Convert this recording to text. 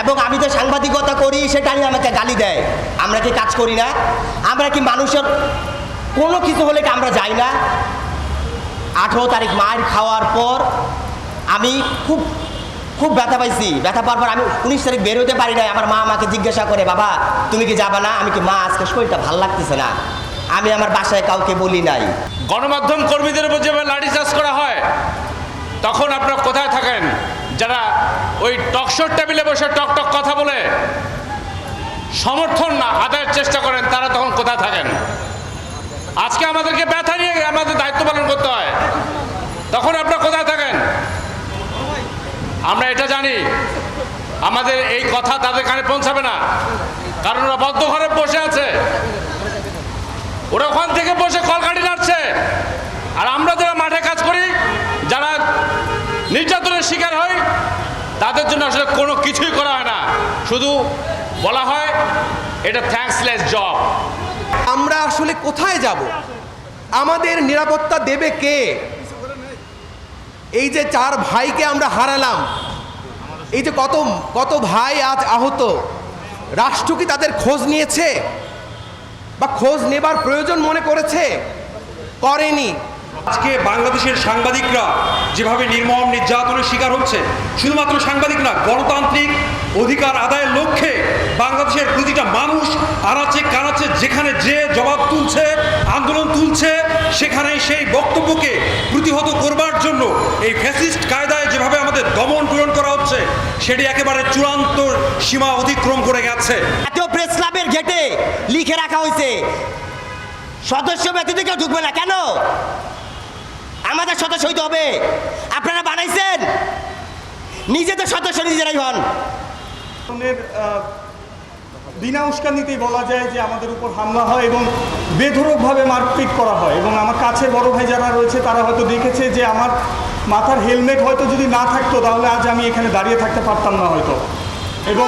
এবং আমি যে সাংবাদিকতা করি সেটা সেটাই আমাকে গালি দেয়। আমরা কি কাজ করি না? আমরা কি মানুষের কোনো কিছু হলে কি আমরা যাই না? আঠেরো তারিখ মায়ের খাওয়ার পর আমি খুব খুব ব্যথা পাইছি। ব্যথা পাওয়ার পর আমি উনিশ তারিখ বের হতে পারি নাই। আমার মা আমাকে জিজ্ঞাসা করে, বাবা, তুমি কি যাবা না? আমি কি, মা, আজকে শরীরটা ভালো লাগতেছে না। আমি আমার বাসায় কাউকে বলি নাই। গণমাধ্যম কর্মীদের উপর যেভাবে লাঠিচার্জ করা হয়, তখন আপনারা কোথায় থাকেন? যারা ওই টকশোর টেবিলে বসে টক টক কথা বলে, সমর্থন না, আদায়ের চেষ্টা করেন, তারা তখন কোথায় থাকেন? আজকে আমাদেরকে ব্যথা নিয়ে আমাদের দায়িত্ব পালন করতে হয়। তখন আপনারা কোথায় থাকেন? আমরা এটা জানি। আমাদের এই কথা তাদের কানে পৌঁছাবে না। কারণ ওরা বদ্ধ ঘরে নির্যাতনের শিকার হয়, তাদের জন্য আসলে কোনো কিছুই করা হয় না। শুধু বলা হয়, এটা থ্যাঙ্কসলেস জব আমরা আসলে কোথায় যাব? আমাদের নিরাপত্তা দেবে কে? এই যে চার ভাইকে আমরা হারালাম, এই যে কত কত ভাই আজ আহত, রাষ্ট্র কি তাদের খোঁজ নিয়েছে? বা খোঁজ নেবার প্রয়োজন মনে করেছে? করেনি। আজকে বাংলাদেশের সাংবাদিকরা যেভাবে নির্মম নির্যাতনের শিকার হচ্ছে, শুধুমাত্র সাংবাদিক না, গণতান্ত্রিক অধিকার আদায়ের লক্ষ্যে বাংলাদেশের প্রতিটা মানুষ আনাচে কানাচে যেখানে যে জবাব তুলছে, আন্দোলন তুলছে সেখানে সেই বক্তব্যকে প্রতিহত করবার জন্য এই ফ্যাসিস্ট কায়দায় যেভাবে আমাদের দমন পূরণ করা হচ্ছে, সেটি একেবারে চূড়ান্ত সীমা অতিক্রম করে গেছে। জাতীয় প্রেস ক্লাবের গেটে লিখে রাখা হয়েছে, সদস্য ব্যতীত ঢুকবে না। কেন? সদস্য হইতে হবে। আপনারা বানাইছেন? নিজেদের সদস্য, নিজেরাই হন। বিনা উস্কানিতেই বলা যায় যে আমাদের উপর হামলা হয় এবং বেধড়কভাবে মারপিট করা হয়। এবং আমার কাছে বড় ভাই যারা রয়েছে, তারা হয়তো দেখেছে যে আমার মাথার হেলমেট হয়তো যদি না থাকতো, তাহলে আজ আমি এখানে দাঁড়িয়ে থাকতে পারতাম না হয়তো। এবং